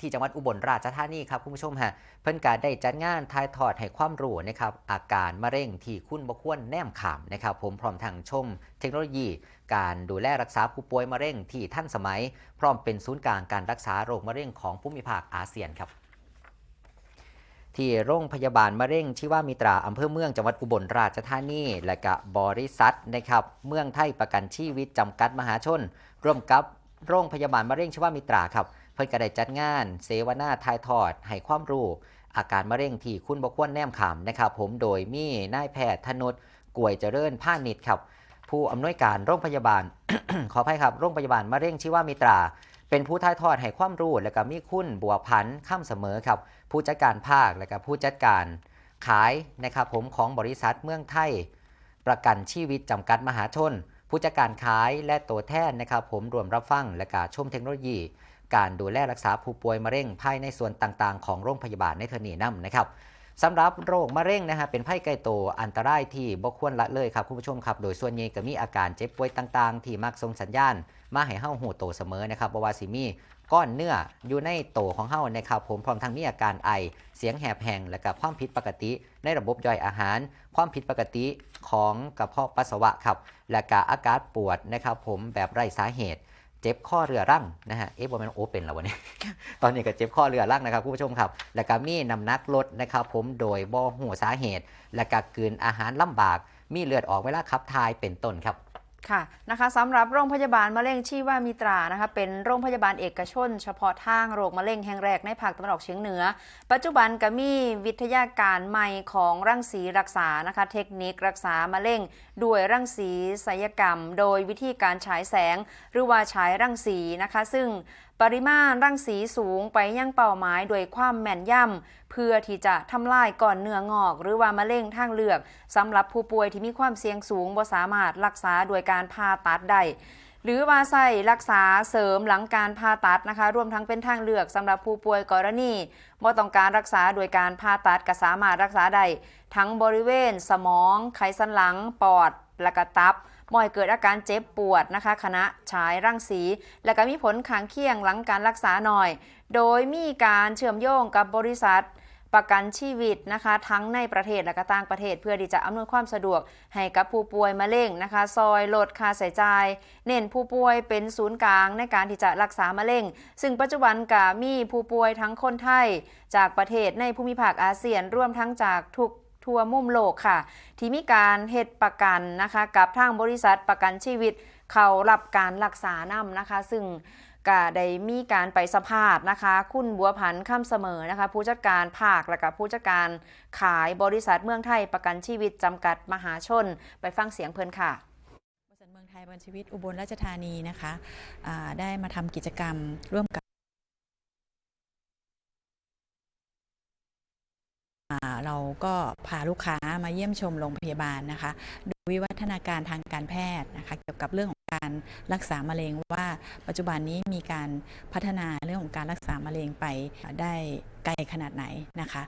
ที่จังหวัดอุบลราชธานีครับคุณผู้ชมฮะเพิ่นการได้จัดงานทายทอดให้ความรู้นะครับอาการมะเร็งที่คุณบ่ควรแนมขามนะครับผมพร้อมทางชม เทคโนโลยี การดูแลรักษาผู้ป่วยมะเร็งที่ทันสมัย พร้อมเป็นศูนย์กลางการรักษาโรคมะเร็งของภูมิภาคอาเซียนครับที่โรงพยาบาลมะเร็งที่ว่ามิตราอำเภอเมืองจังหวัดอุบลราชธานีและก็บริษัทนะครับเมืองไทยประกันชีวิตจำกัดมหาชน ร่วมกับโรงพยาบาลมะเร็งชื่อว่ามิตราครับ พิ่นก็ได้จัดงาน เสวนาทายทอดให้ความรู้ อาการมะเร็งที่คุณบ่ควรแนมขามนะครับ ผมโดยมีนายแพทย์ธนุษกวยเจริญพาณิชครับ ผู้อำนวยการโรงพยาบาล ขออภัยครับโรงพยาบาลมะเร็งชื่อว่ามิตรา เป็นผู้ถ่ายทอดให้ความรู้ และก็มีคุณบัวพันธ์ข้ามเสมอครับ ผู้จัดการภาคและก็ผู้จัดการขายนะครับผมของบริษัทเมืองไทย ประกันชีวิตจำกัดมหาชน ผู้จัดการขายและตัวแทนนะครับผมรวมรับฟังและก็ชมเทคโนโลยี การดูแลรักษาผู้ป่วยมะเร็งภายในส่วนต่างๆ ของโรงพยาบาลในเทอนีนํนะครับสำหรับโรคมะเร็งนะฮะเป็นภัยใกล้ตัวอันตรายที่บ่ควรละเลยครับคุณผู้ชมครับ โดยส่วนใหญ่ก็มีอาการเจ็บป่วยต่างๆ ที่มักส่งสัญญาณ มาให้เฮาหูโตเสมอนะครับบ่ว่าสิมีก้อนเนื้ออยู่ในโตของเฮานะครับผมพร้อมทั้งมีอาการไอ เสียงแหบแห้งและก็ความผิดปกติ ในระบบย่อยอาหาร ความผิดปกติของกระเพาะปัสสาวะครับ และก็อาการปวดนะครับผมแบบไร้สาเหตุ เจ็บข้อเรือรั่งนะฮะเอ๊ะบอมันโอเป็นแล้ววันนี้ ตอนนี้ก็เจ็บข้อเรือรั่งนะครับคุณผู้ชมครับ และก็มีน้ำหนักลดนะครับผมโดยบ่หัวสาเหตุ และก็กืนอาหารลำบาก มีเลือดออกเวลาขับถ่ายเป็นต้นครับ ค่ะนะคะสำหรับโรงพยาบาลมะเร็งชีว่ามิตรานะคะเป็นโรงพยาบาลเอกชน เฉพาะทางโรคมะเร็งแห่งแรกในภาคตะวันออกเฉียงเหนือ ปัจจุบันก็มีวิทยาการใหม่ของรังสีรักษานะคะเทคนิครักษามะเร็งด้วยรังสีศัลยกรรม โดยวิธีการฉายแสง หรือว่าฉายรังสีนะคะ ซึ่ง ปริมาณรังสีสูงไปยังเป้าหมายโดยความแม่นยำเพื่อที่จะทำลายก่อนเนื้องอก หรือว่ามะเร็งทางเลือกสำหรับผู้ป่วยที่มีความเสี่ยงสูงบ่สามารถรักษาโดยการผ่าตัดได้หรือว่าใส่รักษาเสริมหลังการผ่าตัดนะคะ รวมทั้งเป็นทางเลือกสำหรับผู้ป่วยกรณีบ่ต้องการรักษาโดยการผ่าตัดก็สามารถรักษาได้ทั้งบริเวณ สมอง ไขสันหลัง ปอด และก็ตับ บ่อยเกิดอาการเจ็บปวดนะคะขณะฉายรังสี และก็มีผลข้างเคียงหลังการรักษาหน่อย โดยมีการเชื่อมโยงกับบริษัทประกันชีวิตนะคะ ทั้งในประเทศและก็ต่างประเทศ เพื่อที่จะอำนวยความสะดวกให้กับผู้ป่วยมะเร็งนะคะ ซอยลดค่าใช้จ่ายเน้นผู้ป่วยเป็นศูนย์กลางในการที่จะรักษามะเร็ง ซึ่งปัจจุบันก็มีผู้ป่วยทั้งคนไทย จากประเทศในภูมิภาคอาเซียนร่วมทั้งจากทุก ทั่วมุมโลกค่ะ ที่มีการเฮ็ดประกันนะคะกับทางบริษัทประกันชีวิต เขารับการรักษานำนะคะ ซึ่งก็ได้มีการไปสัมภาษณ์นะคะ คุณบัวพันธ์ข้ามเสมอนะคะ ผู้จัดการภาคและก็ผู้จัดการขายบริษัทเมืองไทยประกันชีวิตจำกัดมหาชน ไปฟังเสียงเพิ่นค่ะบริษัทเมืองไทยประกันชีวิตอุบลราชธานีนะคะได้มาทำกิจกรรมร่วมกับ เราก็พาลูกค้ามาเยี่ยมชมโรงพยาบาลนะคะ ดูวิวัฒนาการทางการแพทย์นะคะ เกี่ยวกับเรื่องของการรักษามะเร็งว่าปัจจุบันนี้มีการพัฒนาเรื่องของการรักษามะเร็งไปได้ไกลขนาดไหนนะคะ